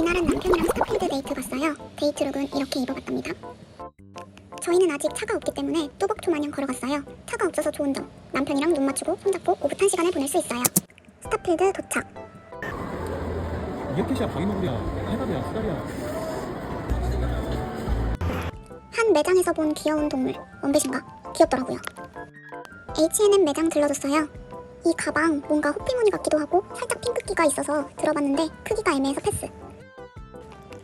이날은 남편이랑 스타필드 데이트 갔어요. 데이트 룩은 이렇게 입어봤답니다. 저희는 아직 차가 없기 때문에 뚜벅초 마냥 걸어갔어요. 차가 없어서 좋은 점. 남편이랑 눈 맞추고 손잡고 오붓한 시간을 보낼 수 있어요. 스타필드 도착. 이어켓이야 바위너구리야 해답이야 수달이야 한 매장에서 본 귀여운 동물 원빛인가? 귀엽더라고요. H&M 매장 들러줬어요. 이 가방 뭔가 호피무늬 같기도 하고 살짝 핑크기가 있어서 들어봤는데 크기가 애매해서 패스.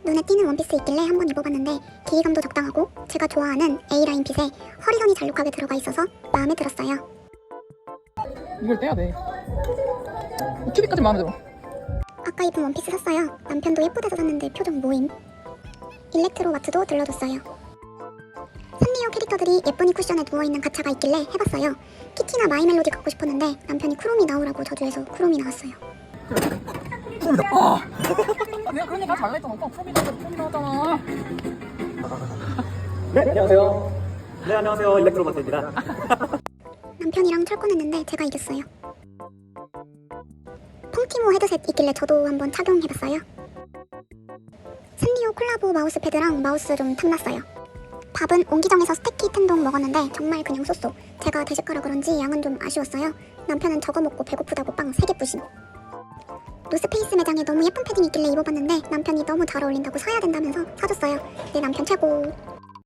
눈에 띄는 원피스 있길래 한번 입어봤는데 길이감도 적당하고 제가 좋아하는 A라인 핏에 허리선이 잘록하게 들어가 있어서 마음에 들었어요. 이걸 떼야 돼. 이 큐빅까지 마음에 들어. 아까 입은 원피스 샀어요. 남편도 예쁘대서 샀는데 표정 모임. 일렉트로 와트도 들러줬어요. 산리오 캐릭터들이 예쁜이 쿠션에 누워있는 가차가 있길래 해봤어요. 키티나 마이멜로디 갖고 싶었는데 남편이 쿠롬이 나오라고 저주해서 쿠롬이 나왔어요. 내가 그런 얘기 잘라 했잖아. 오빠 프로미 나왔잖아. 프로미 나왔잖아. 네, 안녕하세요. 네, 안녕하세요. 일렉트로마트입니다. 남편이랑 철권했는데 제가 이겼어요. 펑티모 헤드셋 있길래 저도 한번 착용해봤어요. 산리오 콜라보 마우스 패드랑 마우스 좀 탐났어요. 밥은 옹기정에서 스테키 텐동 먹었는데 정말 그냥 쏘쏘. 제가 대식가라 그런지 양은 좀 아쉬웠어요. 남편은 저거 먹고 배고프다고 빵 3개 부심. 노스페이스 매장에 너무 예쁜 패딩 있길래 입어봤는데 남편이 너무 잘 어울린다고 사야 된다면서 사줬어요. 내 남편 최고.